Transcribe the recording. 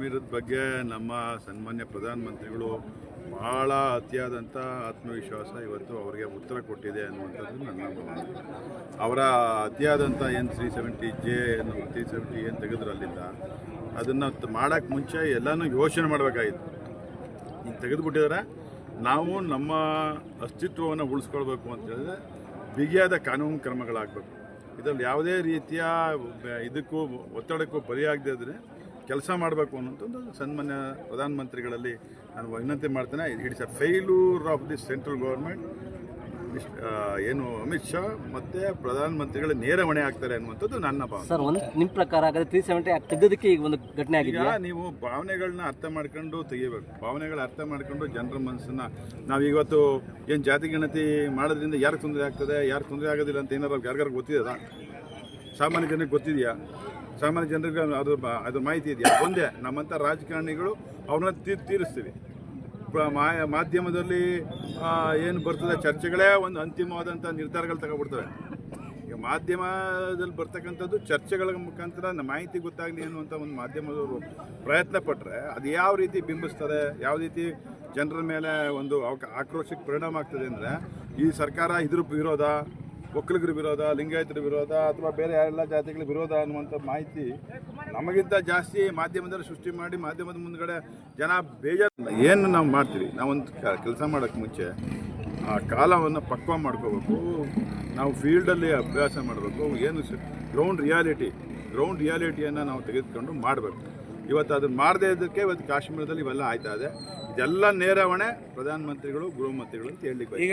ಕಾಶ್ಮೀರದ ಬಗ್ಗೆ ನಮ್ಮ ಸನ್ಮಾನ್ಯ ಪ್ರಧಾನಮಂತ್ರಿಗಳು ಬಹಳ ಅತಿಯಾದಂಥ ಆತ್ಮವಿಶ್ವಾಸ ಇವತ್ತು ಅವರಿಗೆ ಉತ್ತರ ಕೊಟ್ಟಿದೆ ಅನ್ನುವಂಥದ್ದು ನನ್ನ ಭಾವನೆ. ಅವರ ಅತಿಯಾದಂಥ ಏನು ತ್ರೀ ಸೆವೆಂಟಿ ಜೆ ತ್ರೀ ಸೆವೆಂಟಿ ಏನು ತೆಗೆದ್ರು ಅಲ್ಲಿಂದ, ಅದನ್ನು ಮಾಡೋಕ್ಕೆ ಮುಂಚೆ ಎಲ್ಲನೂ ಯೋಚನೆ ಮಾಡಬೇಕಾಗಿತ್ತು. ಈಗ ತೆಗೆದುಬಿಟ್ಟಿದ್ರೆ. ನಾವು ನಮ್ಮ ಅಸ್ತಿತ್ವವನ್ನು ಉಳಿಸ್ಕೊಳ್ಬೇಕು ಅಂತ ಹೇಳಿದ್ರೆ ಬಿಗಿಯಾದ ಕಾನೂನು ಕ್ರಮಗಳಾಗಬೇಕು. ಇದರಲ್ಲಿ ಯಾವುದೇ ರೀತಿಯ ಇದಕ್ಕೂ ಒತ್ತಡಕ್ಕೂ ಬಲಿಯಾಗದೇ ಇದ್ರೆ ಕೆಲಸ ಮಾಡಬೇಕು ಅನ್ನೋಂಥದ್ದು ಸನ್ಮಾನ್ಯ ಪ್ರಧಾನಮಂತ್ರಿಗಳಲ್ಲಿ ನಾನು ವಿನಂತಿ ಮಾಡ್ತೇನೆ. It's a failure of this central government ಏನು ಅಮಿತ್ ಶಾ ಮತ್ತು ಪ್ರಧಾನಮಂತ್ರಿಗಳ ನೇರ ಹೊಣೆ ಆಗ್ತಾರೆ ಅನ್ನುವಂಥದ್ದು ನನ್ನ ಭಾವನೆ. ಸರ್ ಒಂದು ನಿಮ್ಮ ಪ್ರಕಾರ ಹಾಗಾದ್ರೆ ತ್ರೀ ಸೆವೆಂಟಿ ತೆಗೆದಕ್ಕೆ ಈಗ ಒಂದು ಘಟನೆ ಆಗಿದೆ ನೀವು ಭಾವನೆಗಳನ್ನ ಅರ್ಥ ಮಾಡ್ಕೊಂಡು ತೆಗಿಬೇಕು. ಭಾವನೆಗಳ ಅರ್ಥ ಮಾಡ್ಕೊಂಡು ಜನರ ಮನಸ್ಸನ್ನ ನಾವು ಇವತ್ತು ಏನು ಜಾತಿ ಗಣತಿ ಮಾಡೋದ್ರಿಂದ ಯಾರಿಗೆ ತೊಂದರೆ ಆಗ್ತದೆ ಯಾರು ತೊಂದರೆ ಆಗೋದಿಲ್ಲ ಅಂತ ಏನಾರು ಯಾರಿಗಾರು ಗೊತ್ತಿದೆಯಾ? ಸಾಮಾನ್ಯ ಜನಕ್ಕೆ ಗೊತ್ತಿದೆಯಾ? ಸಾಮಾನ್ಯ ಜನರಿಗೆ ಅದು ಅದ್ರ ಮಾಹಿತಿ ಇದೆಯಾ? ಒಂದೇ, ನಮ್ಮಂಥ ರಾಜಕಾರಣಿಗಳು ಅವ್ರನ್ನ ತೀರ್ ತೀರಿಸ್ತೀವಿ. ಮಾಧ್ಯಮದಲ್ಲಿ ಏನು ಬರ್ತದೆ ಚರ್ಚೆಗಳೇ ಒಂದು ಅಂತಿಮವಾದಂಥ ನಿರ್ಧಾರಗಳು ತಗೊಬಿಡ್ತವೆ. ಈಗ ಮಾಧ್ಯಮದಲ್ಲಿ ಬರ್ತಕ್ಕಂಥದ್ದು ಚರ್ಚೆಗಳ ಮುಖಾಂತರ ನಮ್ಮ ಮಾಹಿತಿ ಗೊತ್ತಾಗಲಿ ಅನ್ನುವಂಥ ಒಂದು ಮಾಧ್ಯಮದವರು ಪ್ರಯತ್ನ ಪಟ್ಟರೆ ಅದು ಯಾವ ರೀತಿ ಬಿಂಬಿಸ್ತದೆ, ಯಾವ ರೀತಿ ಜನರ ಮೇಲೆ ಒಂದು ಆಕ್ರೋಶಕ್ಕೆ ಪರಿಣಾಮ ಆಗ್ತದೆ ಅಂದರೆ ಈ ಸರ್ಕಾರ ಇದ್ರ ವಿರೋಧ ಒಕ್ಕಲಿಗರ ವಿರೋಧ, ಲಿಂಗಾಯತರ ವಿರೋಧ ಅಥವಾ ಬೇರೆ ಯಾರೆಲ್ಲ ಜಾತಿಗಳ ವಿರೋಧ ಅನ್ನುವಂಥ ಮಾಹಿತಿ ನಮಗಿಂತ ಜಾಸ್ತಿ ಮಾಧ್ಯಮದಲ್ಲಿ ಸೃಷ್ಟಿ ಮಾಡಿ ಮಾಧ್ಯಮದ ಮುಂದ್ಗಡೆ ಜನ ಬೇಜಾರು ಏನು ನಾವು ಮಾಡ್ತೀವಿ ನಾವೊಂದು ಕೆಲಸ ಮಾಡೋಕ್ಕೆ ಮುಂಚೆ ಆ ಕಾಲವನ್ನು ಪಕ್ವ ಮಾಡ್ಕೋಬೇಕು. ನಾವು ಫೀಲ್ಡಲ್ಲಿ ಅಭ್ಯಾಸ ಮಾಡಬೇಕು. ಏನು ಗ್ರೌಂಡ್ ರಿಯಾಲಿಟಿ ಗ್ರೌಂಡ್ ರಿಯಾಲಿಟಿಯನ್ನು ನಾವು ತೆಗೆದುಕೊಂಡು ಮಾಡಬೇಕು. ಇವತ್ತು ಅದನ್ನು ಮಾಡದೇ ಇದ್ದಕ್ಕೆ ಇವತ್ತು ಕಾಶ್ಮೀರದಲ್ಲಿ ಇವೆಲ್ಲ ಆಯ್ತಾ ಇದೆ. ಇದೆಲ್ಲ ನೇರವಣೆ ಪ್ರಧಾನಮಂತ್ರಿಗಳು, ಗೃಹಮಂತ್ರಿಗಳು ಅಂತ ಹೇಳಲಿಕ್ಕೆ ಈಗ